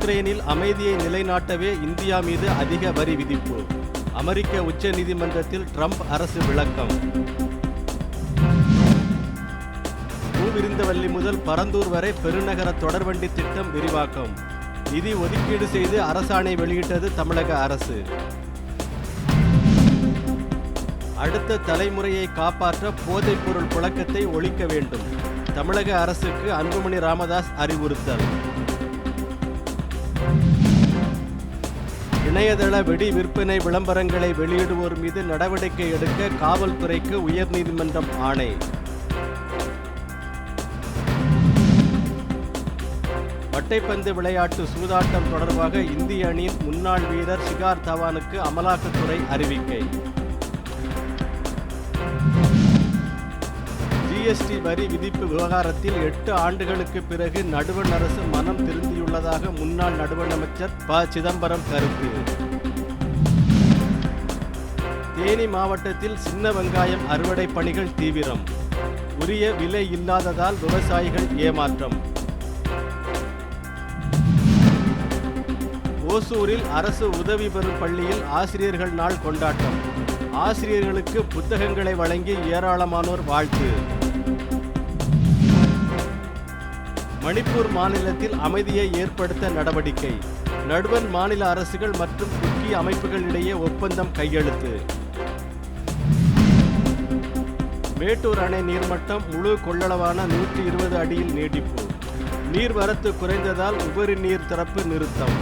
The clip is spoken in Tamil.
உக்ரைனில் அமைதியை நிலைநாட்டவே இந்தியா மீது அதிக வரி விதிப்பு. அமெரிக்க உச்ச நீதிமன்றத்தில் ட்ரம்ப் அரசு விளக்கம். பூவிருந்தவல்லி முதல் பரந்தூர் வரை பெருநகர தொடர்வண்டி திட்டம் விரிவாக்கம். நிதி ஒதுக்கீடு செய்து அரசாணை வெளியிட்டது தமிழக அரசு. அடுத்த தலைமுறையை காப்பாற்ற போதைப்பொருள் புழக்கத்தை ஒழிக்க வேண்டும். தமிழக அரசுக்கு அன்புமணி ராமதாஸ் அறிவுறுத்தல். இணையதள வெடி விற்பனை விளம்பரங்களை வெளியிடுவோர் மீது நடவடிக்கை எடுக்க காவல்துறைக்கு உயர்நீதிமன்றம் ஆணை. மட்டைப்பந்து விளையாட்டு சூதாட்டம் தொடர்பாக இந்திய அணியின் முன்னாள் வீரர் சிகார் தவானுக்கு அமலாக்கத்துறை அறிவிக்கை. ஜிஎஸ்டி வரி விதிப்பு விவகாரத்தில் எட்டு ஆண்டுகளுக்கு பிறகு நடுவண் அரசு மனம் திருந்தியுள்ளதாக முன்னாள் நடுவண் அமைச்சர் ப. சிதம்பரம் கருத்து. தேனி மாவட்டத்தில் சின்ன வெங்காயம் அறுவடை பணிகள் தீவிரம். உரிய விலை இல்லாததால் விவசாயிகள் ஏமாற்றம். ஓசூரில் அரசு உதவி பெறும் பள்ளியில் ஆசிரியர்கள் நாள் கொண்டாட்டம். ஆசிரியர்களுக்கு புத்தகங்களை வழங்கி ஏராளமானோர் வாழ்த்து. மணிப்பூர் மாநிலத்தில் அமைதியை ஏற்படுத்த நடவடிக்கை. நடுவன் மாநில அரசுகள் மற்றும் முக்கிய அமைப்புகளிடையே ஒப்பந்தம் கையெழுத்து. மேட்டூர் அணை நீர்மட்டம் முழு கொள்ளளவான நூற்றி இருபது அடியில் நீடிப்பு. நீர்வரத்து குறைந்ததால் உபரி நீர் திறப்பு நிறுத்தம்.